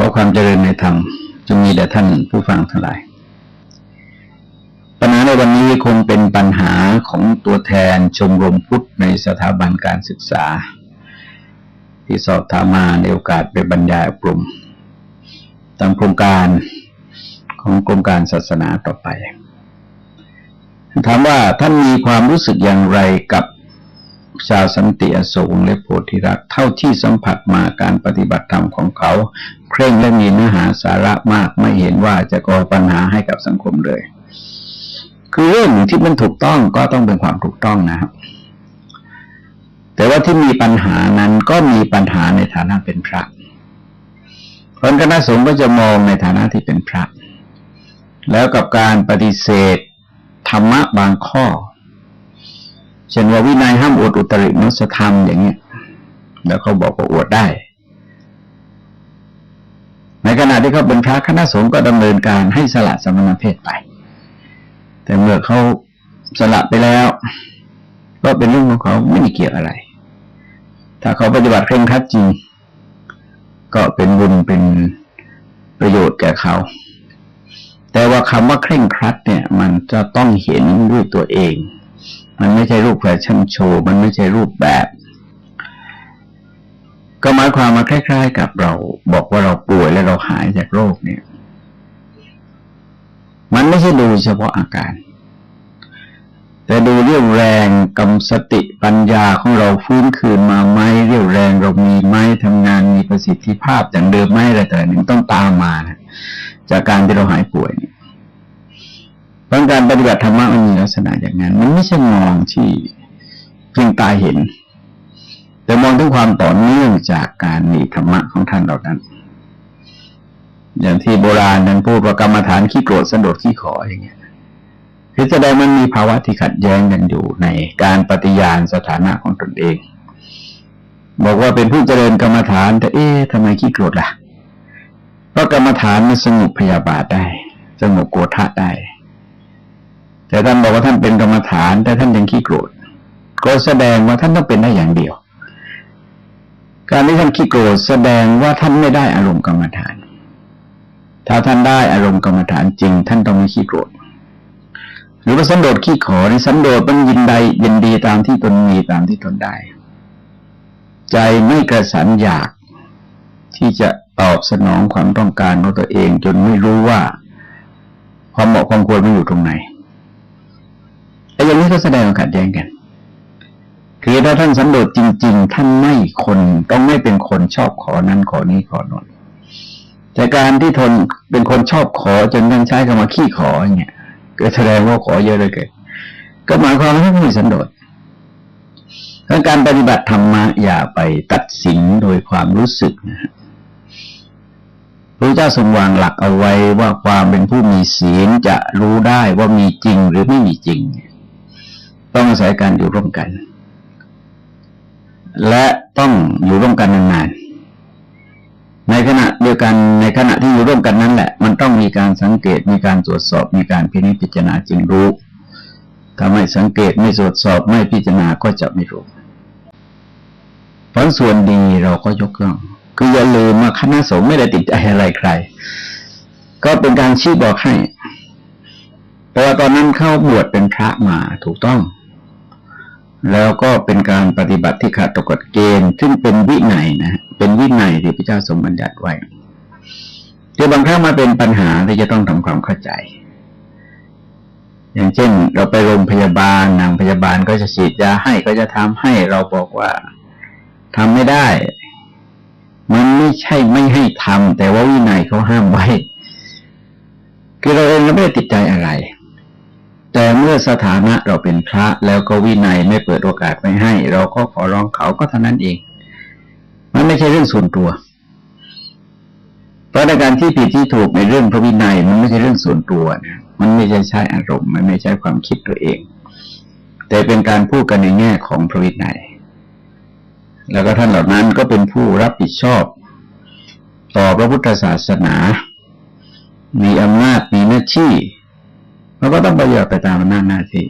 อความเจริญในธรรมจะมีแด่ท่านผู้ฟังทั้งหลาย ปัญหาในวันนี้คงเป็นปัญหาของตัวแทนชมรมพุทธในสถาบันการศึกษา ที่สอบถามมาในโอกาสไปบรรยายกลุ่มตามโครงการของกรมการศาสนาต่อไป ถามว่าท่านมีความรู้สึกอย่างไรกับชาวสันติอโศกและโพธิรักเท่าที่สัมผัสมาการปฏิบัติธรรมของเขา เคร่งและมีเนื้อหาสาระมากไม่เห็นว่าจะก่อปัญหาให้กับสังคมเลย คือเรื่องที่มันถูกต้องก็ต้องเป็นความถูกต้องนะครับ แต่ว่าที่มีปัญหานั้นก็มีปัญหาในฐานะเป็นพระคนคณะสงฆ์ก็จะมองในฐานะที่เป็นพระ แล้วกับการปฏิเสธธรรมะบางข้อ เช่นว่าวินัยห้ามอวดอุตริมุสธรรมอย่างเงี้ย แล้วเขาบอกว่าอวดได้ ในขณะที่เขาเป็นพระคณะสงฆ์ก็ดำเนินการให้สละสมณเพศไป แต่เมื่อเขาสละไปแล้ว ก็เป็นเรื่องของเขาไม่มีเกี่ยวอะไร ถ้าเขาปฏิบัติเคร่งครัดจริง ก็เป็นบุญเป็นประโยชน์แก่เขา แต่ว่าคำว่าเคร่งครัดเนี่ย มันจะต้องเห็นด้วยตัวเอง มันไม่ใช่รูปแฟชั่นโชว์ มันไม่ใช่รูปแบบ ก็หมายความมาคล้าย ๆ กับเราบอกว่าเราป่วยแล้วเราหายจากโรคเนี่ย มันไม่ใช่ดูเฉพาะอาการ แต่ดูเรี่ยวแรงกำสติปัญญาของเราฟื้นคืนมาไหมเรี่ยวแรงเรามีไหมทำงานมีประสิทธิภาพอย่างเดิมไหมอะไรแต่หนึ่งต้องตามมานะจากการที่เราหายป่วยเนี่ยเพราะการปฏิบัติธรรมะมันมีลักษณะอย่างนั้น มันไม่ใช่มองที่เพียงตาเห็น แต่มองถึงความต่อเนื่องจากการมีธรรมะของท่านเหล่านั้น อย่างที่โบราณนั้นพูดว่ากรรมฐานขี้โกรธสะดดขี้ขออย่างเงี้ยคือแสดงมันมีภาวะที่ขัดแย้งกันอยู่ในการปฏิญาณสถานะของตนเอง บอกว่าเป็นผู้เจริญกรรมฐาน แต่เอ๊ะทำไมขี้โกรธล่ะเพราะกรรมฐานมันสงบพยาบาทได้สงบโกรธะได้ แต่ท่านบอกว่าท่านเป็นกรรมฐาน แต่ท่านยังขี้โกรธก็แสดงว่าท่านต้องเป็นได้อย่างเดียว การที่ท่านขี้โกรธแสดงว่าท่านไม่ได้อารมณ์กรรมฐาน ถ้าท่านได้อารมณ์กรรมฐานจริง ท่านต้องไม่ขี้โกรธ หรือว่าสันโดษขี้ขอในสันโดษมันยินใดยินดีตามที่ตนมีตามที่ตนได้ ใจไม่กระสันอยาก ที่จะตอบสนองความต้องการของตัวเองจนไม่รู้ว่าความเหมาะความควรมันอยู่ตรงไหนแต่อย่างนี้ก็แสดงว่าขัดแย้งกัน คือถ้าท่านสันโดษจริง ๆ ท่านไม่คนต้องไม่เป็นคนชอบขอนั้นขอนี้ขอนนแต่การที่ทนเป็นคนชอบขอจนท่านใช้คำว่าขี้ขอเนี่ยก็แสดงว่าขอเยอะเลยเกิดก็หมายความว่าท่านไม่สันโดษดังการปฏิบัติธรรมะอย่าไปตัดสินโดยความรู้สึกนะฮะพระเจ้าทรงวางหลักเอาไว้ว่าความเป็นผู้มีศีลจะรู้ได้ว่ามีจริงหรือไม่มีจริง ต้องอาศัยการอยู่ร่วมกัน และต้องอยู่ร่วมกันนานๆในขณะเดียวกันในขณะที่อยู่ร่วมกันนั้นแหละ มันต้องมีการสังเกตมีการตรวจสอบมีการพิจพิจารณาจึงรู้ถ้าไม่สังเกตไม่ตรวจสอบไม่พิจารณาก็จะไม่รู้ผลส่วนดีเราก็ยกย่องคืออย่าลืมว่าคณะสงฆ์ไม่ได้ติดใจอะไรใคร ก็เป็นการชี้บอกให้แต่ว่าตอนนั้นเข้าบวชเป็นพระมาถูกต้อง แล้วก็เป็นการปฏิบัติที่ขาดตกฎเกณฑ์ ซึ่งเป็นวินัยนะเป็นวินัยที่พระเจ้าทรงบัญญัติไว้ที่บางครั้งมาเป็นปัญหาที่จะต้องทำความเข้าใจ อย่างเช่น เราไปโรงพยาบาลนางพยาบาลก็จะฉีดยาให้ก็จะทำให้เราบอกว่าทำไม่ได้ มันไม่ใช่ไม่ให้ทำแต่ว่าวินัยเขาห้ามไว้คือเราเองเราไม่ได้ติดใจอะไร แต่เมื่อสถานะเราเป็นพระแล้วก็วินัยไม่เปิดโอกาสไม่ให้ เราก็ขอร้องเขาก็เท่านั้นเอง มันไม่ใช่เรื่องส่วนตัว เพราะในการที่ผิดที่ถูกในเรื่องพระวินัยมันไม่ใช่เรื่องส่วนตัวนะมันไม่ใช่ใช้อารมณ์ มันไม่ใช่ความคิดตัวเอง แต่เป็นการพูดกันในแง่ของพระวินัย แล้วก็ท่านเหล่านั้นก็เป็นผู้รับผิดชอบ ต่อพระพุทธศาสนา มีอำนาจมีหน้าที่ มันก็ต้องประโยชน์ไปตามหน้าหน้าที่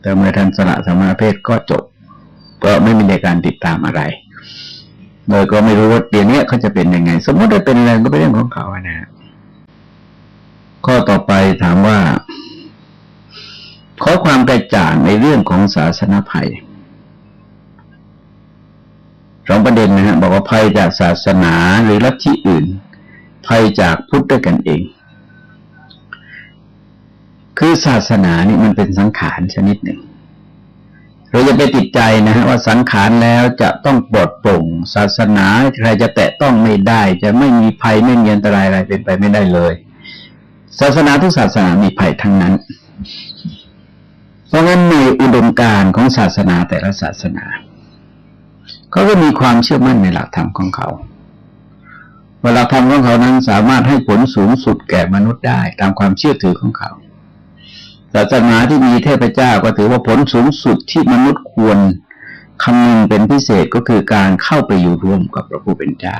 แต่เมื่อท่านสละสมาเพศก็จบ ก็ไม่มีในการติดตามอะไรโดยก็ไม่รู้ว่าเดี๋ยวนี้เขาจะเป็นยังไง สมมติว่าเป็นอะไรก็เป็นเรื่องของเขาอะนะฮะข้อต่อไปถามว่า ขอความกระจ่างในเรื่องของศาสนาภัยสองประเด็นนะฮะบอกว่าภัยจากศาสนาหรือลัทธิอื่น ภัยจากพุทธด้วยกันเอง คือศาสนานี่มันเป็นสังขารชนิดหนึ่ง เราจะไปติดใจนะฮะว่าสังขารแล้วจะต้องปลดปล่ง ศาสนาใครจะแตะต้องไม่ได้ จะไม่มีภัยไม่มีอันตรายอะไรเป็นไปไม่ได้เลย ศาสนาทุกศาสนามีภัยทั้งนั้น เพราะงั้นในอุดมการณ์ของศาสนาแต่ละศาสนาเขาก็มีความเชื่อมั่นในหลักธรรมของเขาว่าหลักธรรมของเขานั้นสามารถให้ผลสูงสุดแก่มนุษย์ได้ตามความเชื่อถือของเขา ศาสนาที่มีเทพเจ้าก็ถือว่าผลสูงสุดที่มนุษย์ควรคำนึงเป็นพิเศษก็คือการเข้าไปอยู่ร่วมกับพระผู้เป็นเจ้า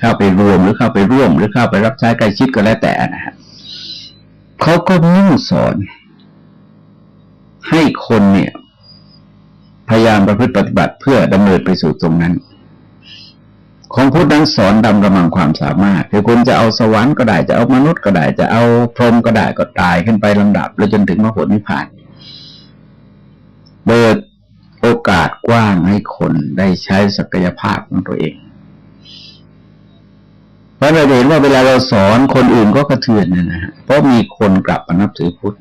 เข้าไปรวมหรือเข้าไปร่วม หรือเข้าไปรับใช้ใกล้ชิดก็แล้วแต่นะฮะเขาก็มุ่งสอน ให้คนเนี่ย พยายามประพฤติปฏิบัติเพื่อดำเนินไปสู่ตรงนั้น ของพุทธนั้นสอนดำกำลังความสามารถ คือคุณจะเอาสวรรค์ก็ได้จะเอามนุษย์ก็ได้จะเอาพรหมก็ได้ก็ตายขึ้นไปลำดับแล้วจนถึงมรรคผลนิพพานเปิดโอกาสกว้างให้คนได้ใช้ศักยภาพของตัวเอง เพราะเราเห็นว่าเวลาเราสอนคนอื่นก็กระเทือนนะฮะเพราะมีคนกลับมานับถือพุทธ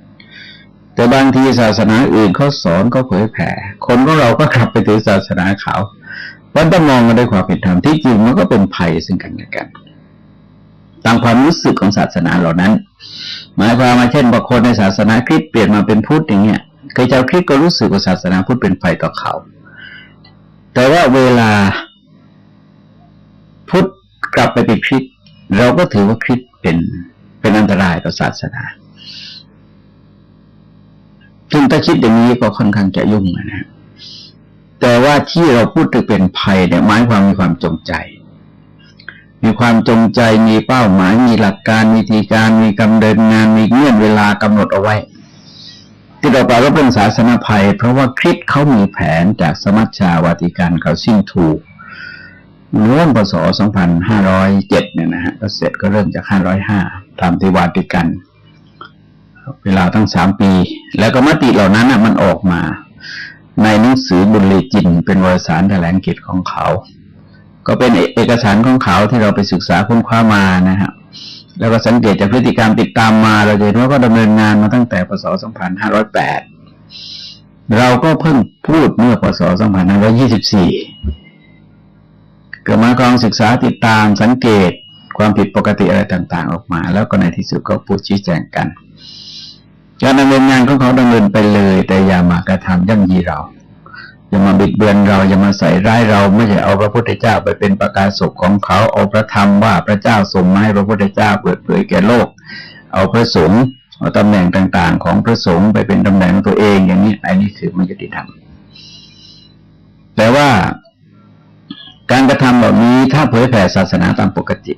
แต่บางทีศาสนาอื่นเขาสอนเขาเผยแผ่ คนของเราก็กลับไปถือศาสนาเขา วันต้องมองกันด้วยความเป็นธรรมที่จริงมันก็เป็นภัยซึ่งกันและกันตามความรู้สึกของศาสนาเหล่านั้น หมายความว่าเช่นบางคนในศาสนาคริสต์เปลี่ยนมาเป็นพุทธอย่างเงี้ยเคยเจ้าคริสต์ก็รู้สึกว่าศาสนาพุทธเป็นภัยต่อเขา แต่ว่าเวลาพุทธกลับไปเป็นคริสต์เราก็ถือว่าคริสต์เป็นเป็นอันตรายต่อศาสนาซึ่งถ้าคิดอย่างนี้ก็ค่อนข้างจะยุ่งนะ แต่ว่าที่เราพูดถึงเป็นภัยเนี่ยหมายความมีความจงใจ มีความจงใจมีเป้าหมาย มีหลักการวิธีการมีกำเนินงานมีเงื่อนเวลากำหนดเอาไว้ ที่เราแปลว่าเป็นศาสนาภัย เพราะว่าคริสเขามีแผนจากสมัชชาวาติกันเขาสิ้นถูกเริ่มพศ2507 เนี่ยนะฮะก็เสร็จก็เริ่มจาก 505ตามที่วาติกัน เวลาตั้งสามปี แล้วก็มติเหล่านั้นมันออกมา ในหนังสือบุญเลจินเป็นวารสารแถลงกิจของเขา ก็เป็นเอกสารของเขาที่เราไปศึกษาค้นคว้ามานะฮะแล้วก็สังเกตจากพฤติกรรมติดตามมา เราเห็นว่าก็ดำเนินงานมาตั้งแต่พศ 2508 เราก็เพิ่งพูดเมื่อพศ 2524 เกิดมาองศึกษาติดตามสังเกตความผิดปกติอะไรต่าง ๆ ออกมา แล้วก็ในที่สุดก็พูดชี้แจงกัน การดำเนินงานของเขาดำเนินไปเลย แต่อย่ามากระทำย่ำยีเราอย่ามาบิดเบือนเราอย่ามาใส่ร้ายเราไม่ใช่เอาพระพุทธเจ้าไปเป็นประกาศศพของเขาเอาพระธรรมว่าพระเจ้าทรงมาให้พระพุทธเจ้าเปิดเผยแก่โลก เอาพระสงฆ์เอาตำแหน่งต่าง ๆ ของพระสงฆ์ไปเป็นตำแหน่งตัวเองอย่างนี้อันนี้คือไม่ยุติธรรมแต่ว่าการกระทำแบบนี้ถ้าเผยแผ่ศาสนาตามปกติ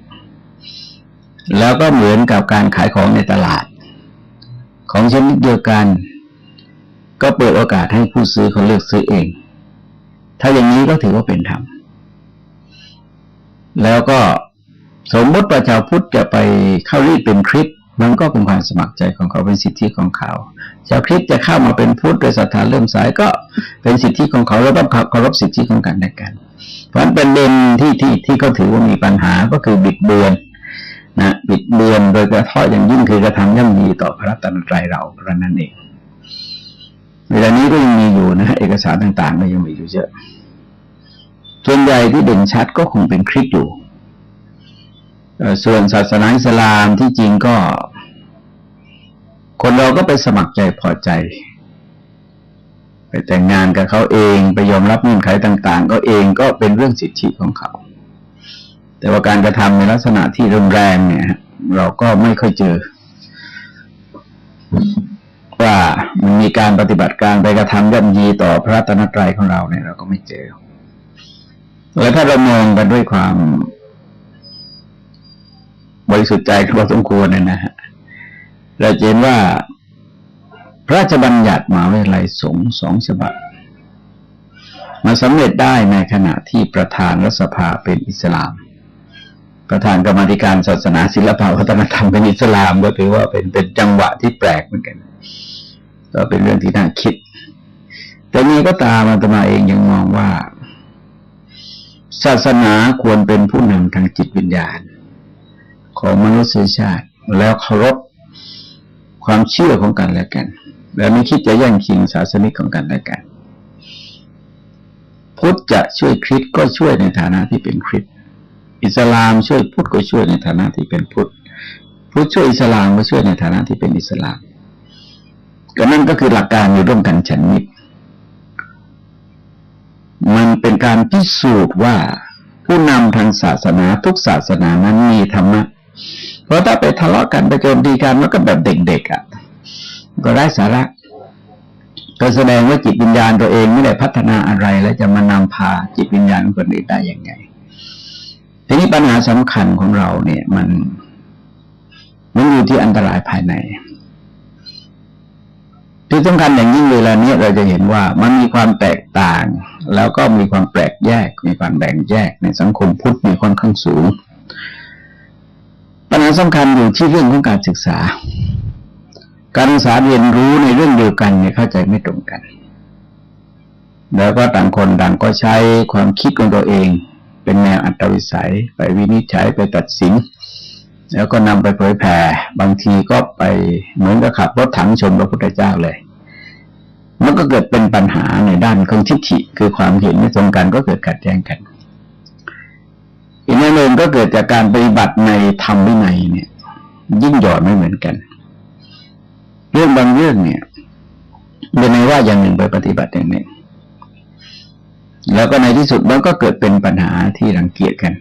แล้วก็เหมือนกับการขายของในตลาด ของชนิดเดียวกัน ก็เปิดโอกาสให้ผู้ซื้อเขาเลือกซื้อเอง ถ้าอย่างนี้ก็ถือว่าเป็นธรรม แล้วก็สมมติประชาพุทธจะไปเข้ารีดเป็นคริสมันก็เป็นความสมัครใจของเขาเป็นสิทธิของเขา ชาวคริสจะเข้ามาเป็นพุทธโดยศรัทธาเริ่มสายก็เป็นสิทธิของเขาแล้วต้องเคารพสิทธิของกันและกัน เพราะฉะนั้นเป็นเด่นที่ที่ที่เขาถือว่ามีปัญหาก็คือบิดเบือน นะบิดเบือนโดยกระท้ออย่างยิ่งคือกระทำย่ำยีต่อพระรัตนตรัยเราเพราะนั้นเองเวลานี้ก็ยังมีอยู่นะเอกสารต่างๆก็ยังมีอยู่เยอะส่วนใหญ่ที่เด่นชัดก็คงเป็นคริสต์อยู่ส่วนศาสนาอิสลามที่จริงก็ คนเราก็ไปสมัครใจพอใจ ไปแต่งงานกับเขาเองไปยอมรับเงื่อนไขต่าง ๆ ก็เองก็เป็นเรื่องสิทธิของเขา แต่ว่าการกระทำในลักษณะที่รุนแรงเนี่ย เราก็ไม่ค่อยเจอ ว่ามันมีการปฏิบัติการไปกระทำย่ำยีต่อพระตนตรัยของเราเนี่ยเราก็ไม่เจอ แล้วถ้าเรามองกันด้วยความบริสุทธิ์ใจพอสมควรเนี่ยนะฮะเราเห็นว่าพระราชบัญญัติมาวิไลสงสองฉบับมาสำเร็จได้ในขณะที่ประธานรัฐสภาเป็นอิสลาม ประธานกรรมธิการศาสนาศิลปะวัฒนธรรมเป็นอิสลามก็ถือว่าเป็นเป็นจังหวะที่แปลกเหมือนกัน ก็เป็นเรื่องที่น่าคิด แต่นี้ก็ตามอาตมาเองยังมองว่า ศาสนาควรเป็นผู้นำทางจิตวิญญาณ ของมนุษยชาติ แล้วเคารพความเชื่อของกันและกัน และไม่คิดจะแย่งชิงศาสนิกของกันและกันพุทธจะช่วยคริสก็ช่วยในฐานะที่เป็นคริส อิสลามช่วยพุทธก็ช่วยในฐานะที่เป็นพุทธพุทธช่วยอิสลามก็ช่วยในฐานะที่เป็นอิสลาม ก็นั่นก็คือหลักการอยู่ร่วมกันฉันมิตรมันเป็นการพิสูจน์ว่าผู้นำทางศาสนาทุกศาสนานั้นมีธรรมะ เพราะถ้าไปทะเลาะกันไปโจมตีกันมันก็แบบเด็กๆอะ่ะ ก็ได้สาระก็แสดงว่าจิตวิญญาณตัวเองไม่ได้พัฒนาอะไร แล้วจะมานำพาจิตวิญญาณคนอื่นได้ยังไง ทีนี้ปัญหาสำคัญของเราเนี่ยมันมันอยู่ที่อันตรายภายใน ที่สำคัญอย่างยิ่งเวลานี้เราจะเห็นว่ามันมีความแตกต่าง แล้วก็มีความแปลกแยก มีความแบ่งแยกในสังคมพุทธมีค่อนข้างสูง ปัญหาสำคัญอยู่ที่เรื่องของการศึกษา การศึกษาเรียนรู้ในเรื่องเดียวกันเนี่ยเข้าใจไม่ตรงกัน แล้วก็ต่างคนต่างก็ใช้ความคิดของตัวเอง เป็นแนวอัตวิสัย ไปวินิจฉัยไปตัดสิน แล้วก็นำไปเผยแผ่บางทีก็ไปเหมือนกับขับรถถังชนพระพุทธเจ้าเลย มันก็เกิดเป็นปัญหาในด้านของทิฏฐิคือความเห็นไม่ตรงกันก็เกิดขัดแย้งกัน อีกแน่นอนก็เกิดจากการปฏิบัติในธรรมวินัยเนี่ย ยิ่งหย่อนไม่เหมือนกัน เรื่องบางเรื่องเนี่ยเป็นในว่าอย่างหนึ่งไปปฏิบัติอย่างหนึ่ง แล้วก็ในที่สุดมันก็เกิดเป็นปัญหาที่รังเกียจกัน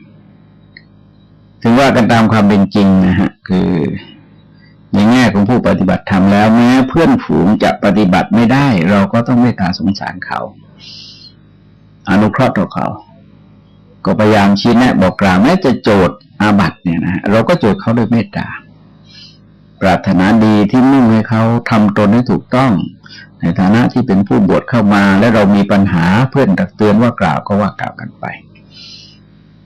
ถึงว่ากันตามความเป็นจริงนะฮะ คือ ในแง่ของผู้ปฏิบัติธรรมแล้วแม้เพื่อนฝูงจะปฏิบัติไม่ได้ เราก็ต้องเมตตาสงสารเขา อนุเคราะห์ต่อเขา ก็พยายามชี้แนะบอกกล่าวแม้จะโจทย์อาบัติเนี่ยนะเราก็โจทย์เขาด้วยเมตตาปรารถนาดีที่มุ่งให้เขาทำตนให้ถูกต้อง ในฐานะที่เป็นผู้บวชเข้ามาและเรามีปัญหาเพื่อนตักเตือนว่ากล่าวก็ว่ากล่าวกันไป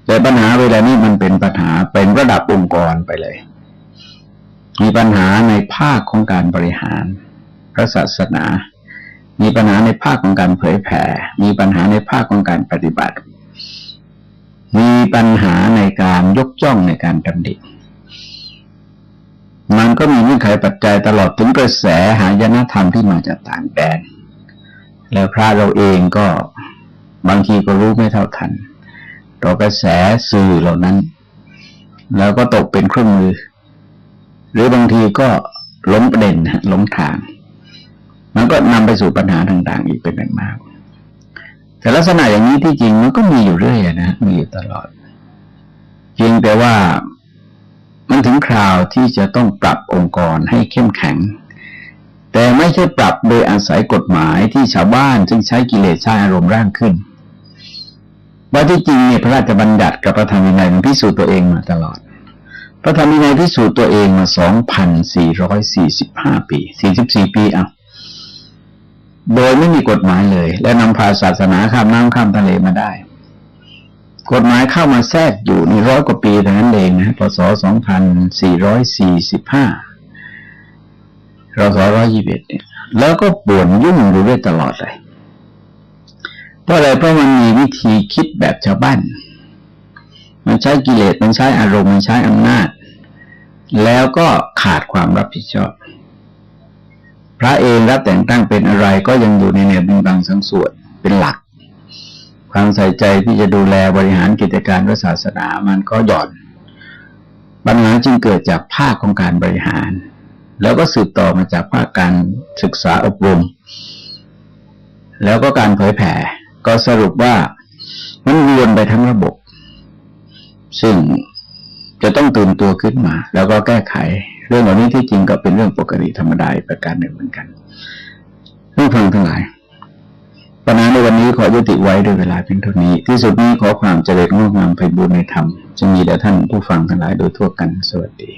แต่ปัญหาเวลานี้มันเป็นปัญหาเป็นระดับองค์กรไปเลย มีปัญหาในภาคของการบริหาร พระศาสนา มีปัญหาในภาคของการเผยแผ่ มีปัญหาในภาคของการปฏิบัติ มีปัญหาในการยกย่องในการดำดิ มันก็มีเงื่อนไขปัจจัยตลอดถึงกระแสหายนธรรมที่มาจากต่างแดน แล้วพระเราเองก็บางทีก็รู้ไม่เท่าทันต่อกระแสสื่อเหล่านั้น แล้วก็ตกเป็นเครื่องมือ หรือบางทีก็ล้มประเด็นล้มทาง มันก็นำไปสู่ปัญหาต่าง ๆ อีกเป็นอันมาก แต่ลักษณะอย่างนี้ที่จริงมันก็มีอยู่เรื่อยนะมีอยู่ตลอดเพียงแต่ว่า มันถึงคราวที่จะต้องปรับองค์กรให้เข้มแข็ง แต่ไม่ใช่ปรับโดยอาศัยกฎหมายที่ชาวบ้านซึ่งใช้กิเลสใช้อารมณ์ร่างขึ้น ว่าที่จริงเนี่ยพระราชบัญญัติกับพระธรรมวินัยมันพิสูจน์ตัวเองมาตลอด พระธรรมวินัยพิสูจน์ตัวเองมาสองพันสี่ร้อยสี่สิบห้าปีสี่สิบสี่ปีอะโดยไม่มีกฎหมายเลย และนำพาศาสนาข้ามน้ำข้ามทะเลมาได้ กฎหมายเข้ามาแทรกอยู่ในร้อยกว่าปีแต่นั้นเองนะพศสองพันสี่ร้อยสี่สิบห้ารศร้อยยี่สิบเนี่ยแล้วก็ป่วนยุ่งอยู่ด้วยตลอดเลย เพราะอะไรเพราะมันมีวิธีคิดแบบชาวบ้าน มันใช้กิเลส มันใช้อารมณ์ มันใช้อำนาจ แล้วก็ขาดความรับผิดชอบ พระเองรับแต่งตั้งเป็นอะไรก็ยังอยู่ในแนวบินบางสังส่วนเป็นหลัก ความใส่ใจที่จะดูแลบริหารกิจการพระศาสนามันก็หย่อนปัญหาจึงเกิดจากภาคของการบริหาร แล้วก็สืบต่อมาจากภาคการศึกษาอบรม แล้วก็การเผยแผ่ ก็สรุปว่ามันวนไปทั้งระบบ ซึ่งจะต้องตื่นตัวขึ้นมา แล้วก็แก้ไข เรื่องเหล่านี้ที่จริงก็เป็นเรื่องปกติธรรมดาประการหนึ่งเหมือนกันเรื่องฟังทั้งหลาย ปัญหาในวันนี้ขอยุติไว้ด้วยเวลาเพียงเท่านี้ ที่สุดนี้ขอความเจริญงอกงามไปบูรณนธรรมจะมีแด่ท่านผู้ฟังทั้งหลายโดยทั่วกันสวัสดี